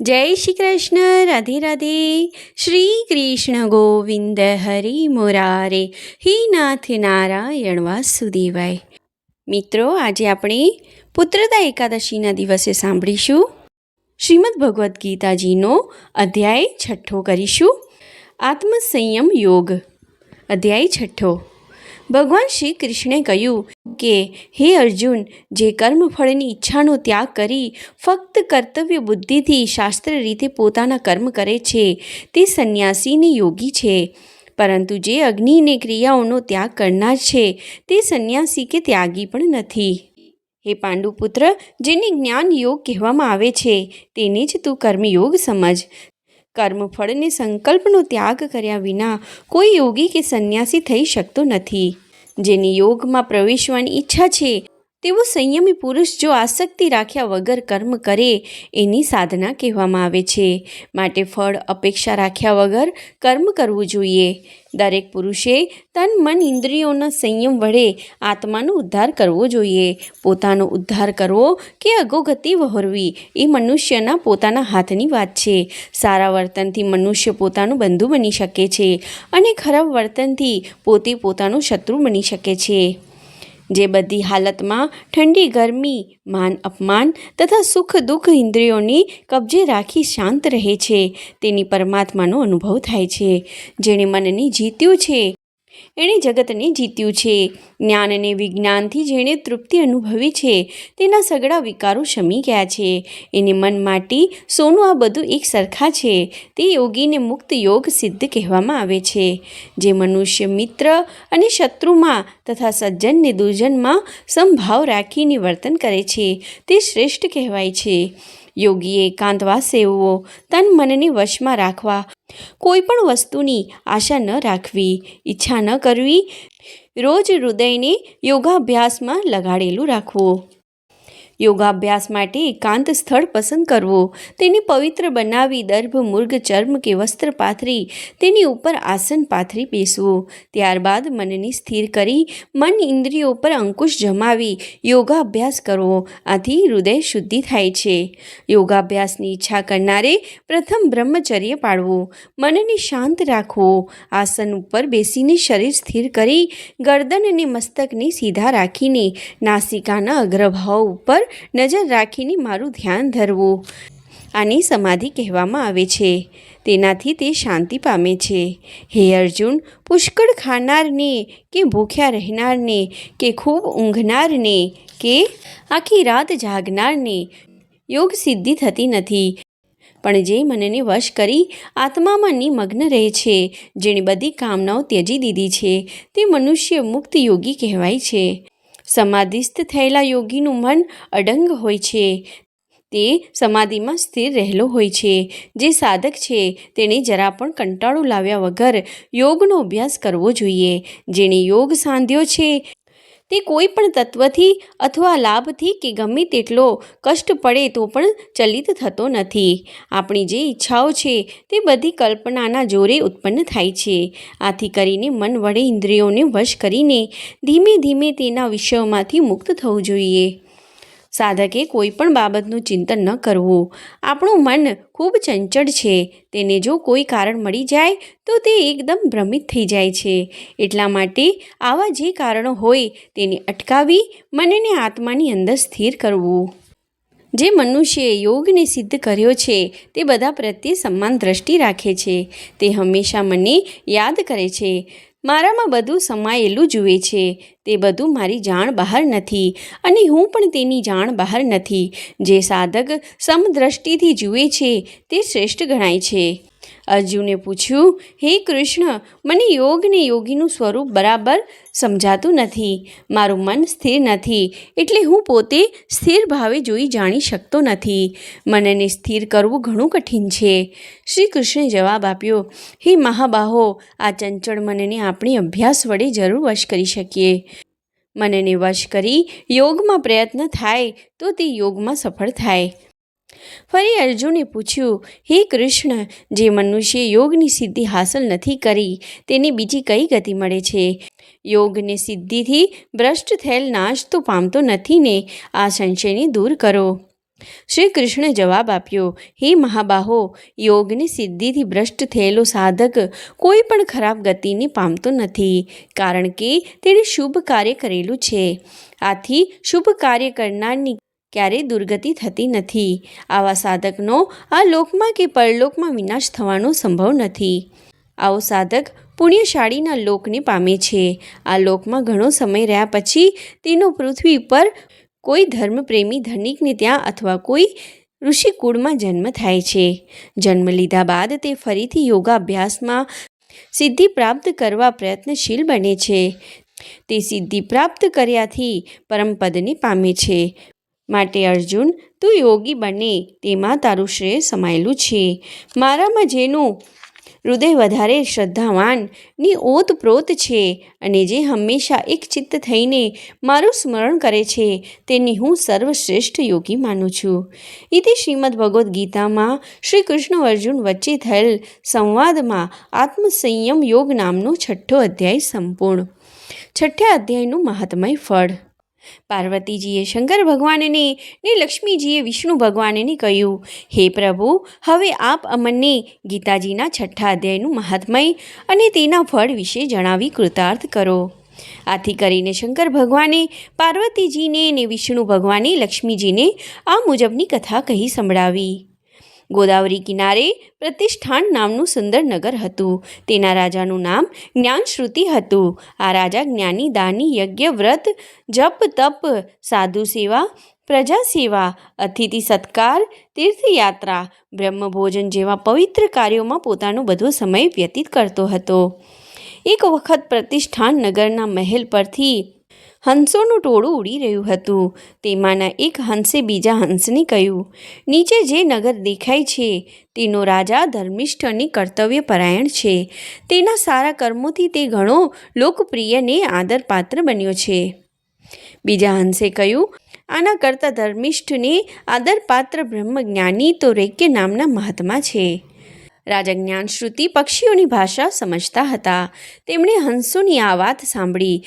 જય શ્રી કૃષ્ણ, રાધે રાધે. શ્રી કૃષ્ણ ગોવિંદ હરિ મુરારે, હે નાથ નારાયણ વાસુદેવાય. મિત્રો, આજે આપણે પુત્રતા એકાદશીના દિવસે સાંભળીશું શ્રીમદ ભગવદ્ ગીતાજીનો અધ્યાય છઠ્ઠો કરીશું. આત્મસંયમ યોગ. અધ્યાય છઠ્ઠો. ભગવાન શ્રી કૃષ્ણે કહ્યું કે, હે અર્જુન, જે કર્મફળની ઈચ્છાનો ત્યાગ કરી ફક્ત કર્તવ્ય બુદ્ધિથી શાસ્ત્ર રીતે પોતાના કર્મ કરે છે, તે સંન્યાસીને યોગી છે. પરંતુ જે અગ્નિને ક્રિયાઓનો ત્યાગ કરનાર છે, તે સંન્યાસી કે ત્યાગી પણ નથી. હે પાંડુપુત્ર, જેને જ્ઞાન યોગ કહેવામાં આવે છે, તેને જ તું કર્મયોગ સમજ. કર્મફળને સંકલ્પનો ત્યાગ કર્યા વિના કોઈ યોગી કે સંન્યાસી થઈ શકતો નથી. જેની યોગમાં પ્રવેશવાની ઈચ્છા છે તેવો સંયમી પુરુષ જો આસક્તિ રાખ્યા વગર કર્મ કરે, એની સાધના કહેવામાં આવે છે. માટે ફળ અપેક્ષા રાખ્યા વગર કર્મ કરવું જોઈએ. દરેક પુરુષે તન મન ઇન્દ્રિયોના સંયમ વડે આત્માનો ઉદ્ધાર કરવો જોઈએ. પોતાનો ઉદ્ધાર કરવો કે અગોગતિ વહોરવી, એ મનુષ્યના પોતાના હાથની વાત છે. સારા વર્તનથી મનુષ્ય પોતાનું બંધુ બની શકે છે અને ખરાબ વર્તનથી પોતે પોતાનો શત્રુ બની શકે છે. જે બધી હાલતમાં ઠંડી, ગરમી, માન અપમાન તથા સુખ દુઃખ ઇન્દ્રિયોની કબજે રાખી શાંત રહે છે. તેની પરમાત્માનો અનુભવ થાય છે. જેણે મનને જીત્યું છે. એણે જગતને જીત્યું છે. જ્ઞાન અને વિજ્ઞાનથી જેણે તૃપ્તિ અનુભવી છે, તેના સગળા વિકારો શમી ગયા છે. એને મન માટી સોનું આ બધું એક સરખા છે. તે યોગીને મુક્ત યોગ સિદ્ધ કહેવામાં આવે છે. જે મનુષ્ય મિત્ર અને શત્રુમાં તથા સજ્જનને દુર્જનમાં સમભાવ રાખીને વર્તન કરે છે, તે શ્રેષ્ઠ કહેવાય છે. યોગીએ એકાંતવાસ સેવવો, તન મનને વશમાં રાખવા કોઈ પણ વસ્તુની આશા ન રાખવી ઈચ્છા ન કરવી રોજ હૃદયને યોગાભ્યાસમાં લગાડેલું રાખવું. યોગાભ્યાસ માટે એકાંત સ્થળ પસંદ કરવું. તેને પવિત્ર બનાવી દર્ભ, મૃગ, ચર્મ કે વસ્ત્ર પાથરી તેની ઉપર આસન પાથરી બેસવું. ત્યારબાદ મનને સ્થિર કરી મન ઇન્દ્રિયો પર અંકુશ જમાવી યોગાભ્યાસ કરવો. આથી હૃદય શુદ્ધિ થાય છે. યોગાભ્યાસની ઈચ્છા કરનારે પ્રથમ બ્રહ્મચર્ય પાળવું. મનને શાંત રાખવું. આસન ઉપર બેસીને શરીર સ્થિર કરી ગરદન અને મસ્તકને સીધા રાખીને નાસિકાના અગ્રભાવ ઉપર નજર રાખીને મારું ધ્યાન ધરવું. આની સમાધિ કહેવામાં આવે છે. તેનાથી તે શાંતિ પામે છે. હે અર્જુન, પુષ્કળ ખાનારને કે ભૂખ્યા રહેનારને કે ખૂબ ઊંઘનારને કે આખી રાત જાગનારને યોગ સિદ્ધિ થતી નથી. પણ જે મનને વશ કરી આત્મામાં નિમગ્ન રહે છે, જેણે બધી કામનાઓ ત્યજી દીધી છે, તે મનુષ્ય મુક્ત યોગી કહેવાય છે. સમાધિસ્થ થયેલા યોગીનું મન અડંગ હોય છે. તે સમાધિમાં સ્થિર રહેલો હોય છે. જે સાધક છે, તેણે જરા પણ કંટાળો લાવ્યા વગર યોગનો અભ્યાસ કરવો જોઈએ. જેણે યોગ સાંધ્યો છે તે કોઈ પણ તત્વથી અથવા લાભથી કે ગમે તેટલો કષ્ટ પડે તો પણ ચલિત થતો નથી. આપણી જે ઈચ્છાઓ છે તે બધી કલ્પનાના જોરે ઉત્પન્ન થાય છે. આથી કરીને મન વડે ઇન્દ્રિયોને વશ કરીને ધીમે ધીમે તેના વિષયોમાંથી મુક્ત થવું જોઈએ. સાધકે કોઈ પણ બાબતનું ચિંતન ન કરવું. આપણું મન ખૂબ ચંચળ છે. તેને જો કોઈ કારણ મળી જાય, તો તે એકદમ ભ્રમિત થઈ જાય છે. એટલા માટે આવા જે કારણો હોય, તેને અટકાવી મનને આત્માની અંદર સ્થિર કરવું. જે મનુષ્યએ યોગને સિદ્ધ કર્યો છે, તે બધા પ્રત્યે સમાન દ્રષ્ટિ રાખે છે. તે હંમેશા મને યાદ કરે છે. મારામાં બધું સમાયેલું જુએ છે. તે બધું મારી જાણ બહાર નથી અને હું પણ તેની જાણ બહાર નથી. જે સાધક સમદ્રષ્ટિથી જુએ છે, તે શ્રેષ્ઠ ગણાય છે. અર્જુને પૂછ્યું, હે કૃષ્ણ, મને યોગ ને યોગીનું સ્વરૂપ બરાબર સમજાતું નથી. મારું મન સ્થિર નથી, એટલે હું પોતે સ્થિર ભાવે જોઈ જાણી શકતો નથી. મનને સ્થિર કરવું ઘણું કઠિન છે. શ્રી કૃષ્ણે જવાબ આપ્યો, હે મહાબાહો, આ ચંચળ મનને આપણે અભ્યાસ વડે જરૂર વશ કરી શકીએ. મનને વશ કરી યોગમાં પ્રયત્ન થાય તો તે યોગમાં સફળ થાય. ફરી અર્જુને પૂછ્યું, હે કૃષ્ણ, જે મનુષ્ય યોગની સિદ્ધિ હાંસલ નથી કરી, તેને બીજી કઈ ગતિ મળે છે? યોગને સિદ્ધિથી ભ્રષ્ટ થયેલ નાશ તો પામતો નથી ને, આ સંશયને દૂર કરો. શ્રી કૃષ્ણે જવાબ આપ્યો, હે મહાબાહો, યોગની સિદ્ધિથી ભ્રષ્ટ થયેલો સાધક કોઈ પણ ખરાબ ગતિને પામતો નથી, કારણ કે તેણે શુભ કાર્ય કરેલું છે. આથી શુભ કાર્ય કરનારની ક્યારેય દુર્ગતિ થતી નથી. આવા સાધકનો આ લોકમાં કે પરલોકમાં વિનાશ થવાનો સંભવ નથી. આવો સાધક પુણ્યશાળીના લોકને પામે છે. આ લોકમાં ઘણો સમય રહ્યા પછી તેનો પૃથ્વી પર કોઈ ધર્મપ્રેમી ધનિકને ત્યાં અથવા કોઈ ઋષિકુળમાં જન્મ થાય છે. જન્મ લીધા બાદ તે ફરીથી યોગાભ્યાસમાં સિદ્ધિ પ્રાપ્ત કરવા પ્રયત્નશીલ બને છે. તે સિદ્ધિ પ્રાપ્ત કર્યાથી પરમપદને પામે છે. માટે અર્જુન, તું યોગી બને, તેમાં તારું શ્રેય સમાયેલું છે. મારામાં જેનું હૃદય વધારે શ્રદ્ધાવાનની ઓતપ્રોત છે, અને જે હંમેશા એક ચિત્ત થઈને મારું સ્મરણ કરે છે, તેની હું સર્વશ્રેષ્ઠ યોગી માનું છું. ઇતિ શ્રીમદ ભગવદ્ ગીતામાં શ્રી કૃષ્ણ અર્જુન વચ્ચે થયેલ સંવાદમાં આત્મસંયમ યોગ નામનો છઠ્ઠો અધ્યાય સંપૂર્ણ. છઠ્ઠા અધ્યાયનું મહાત્મય ફળ. પાર્વતીજીએ શંકર ભગવાનને ને લક્ષ્મીજીએ વિષ્ણુ ભગવાનને કહ્યું, હે પ્રભુ, હવે આપ અમને ગીતાજીના છઠ્ઠા અધ્યાયનું મહાત્મય અને તેના ફળ વિશે જણાવી કૃતાર્થ કરો. આથી કરીને શંકર ભગવાને પાર્વતીજીને ને વિષ્ણુ ભગવાને લક્ષ્મીજીને આ મુજબની કથા કહી સંભળાવી. ગોદાવરી કિનારે પ્રતિષ્ઠાન નામનું સુંદર નગર હતું. તેના રાજાનું નામ જ્ઞાનશ્રુતિ હતું. આ રાજા જ્ઞાની દાની યજ્ઞ વ્રત, જપ, તપ, સાધુ સેવા, પ્રજા સેવા, અતિથિ સત્કાર, તીર્થયાત્રા, બ્રહ્મભોજન જેવા પવિત્ર કાર્યોમાં પોતાનો બધો સમય વ્યતીત કરતો હતો. એક વખત પ્રતિષ્ઠાન નગરના મહેલ પરથી હંસોનું ટોળું ઉડી રહ્યું હતું. તેમાંના એક હંસે બીજા હંસને કહ્યું, નીચે જે નગર દેખાય છે, તેનો રાજા ધર્મિષ્ઠ અને કર્તવ્યપરાયણ છે. તેના સારા કર્મોથી તે ઘણો લોકપ્રિય ને આદરપાત્ર બન્યો છે. બીજા હંસે કહ્યું, આના કરતાં ધર્મિષ્ઠને આદરપાત્ર બ્રહ્મજ્ઞાની તો રેક્ય નામના મહાત્મા છે. રાજા જ્ઞાનશ્રુતિ પક્ષીઓની ભાષા સમજતા હતા. તેમણે હંસોની આ વાત સાંભળી.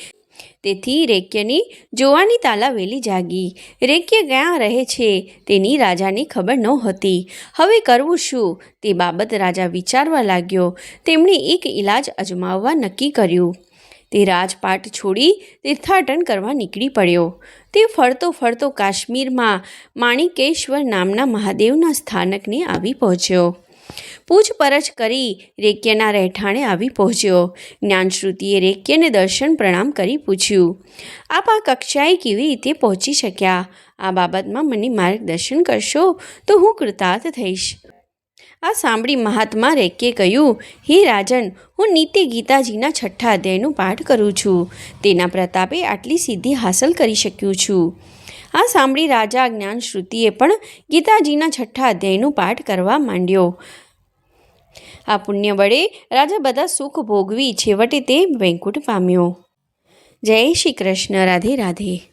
તેથી રેક્યની જોવાની તાલાવેલી જાગી. રેક્ય ક્યાં રહે છે તેની રાજાને ખબર નહોતી. હવે કરવું શું? તે બાબત રાજા વિચારવા લાગ્યો. તેમણે એક ઈલાજ અજમાવવા નક્કી કર્યું. તે રાજપાટ છોડી તીર્થાટન કરવા નીકળી પડ્યો. તે ફરતો ફરતો કાશ્મીરમાં માણિકેશ્વર નામના મહાદેવના સ્થાનકને આવી પહોંચ્યો. પૂછપરછ કરી રેક્યના રહેઠાણે આવી પહોંચ્યો. જ્ઞાનશ્રુતિએ રેક્યને દર્શન પ્રણામ કરી પૂછ્યું, આપ આ કક્ષાએ કેવી રીતે પહોંચી શક્યા? આ બાબતમાં મને માર્ગદર્શન કરશો તો હું કૃતાર્થ થઈશ. આ સાંભળી મહાત્મા રેકે કહ્યું, હે રાજન, હું નિત્ય ગીતાજીના છઠ્ઠા અધ્યાયનું પાઠ કરું છું. તેના પ્રતાપે આટલી સિદ્ધિ હાંસલ કરી શક્યું છું. આ સાંભળી રાજા જ્ઞાન શ્રુતિએ પણ ગીતાજીના છઠ્ઠા અધ્યાયનું પાઠ કરવા માંડ્યો. આ પુણ્ય વડે રાજા બધા સુખ ભોગવી છેવટે તે વૈકુંઠ પામ્યો. જય શ્રી કૃષ્ણ. રાધે રાધે.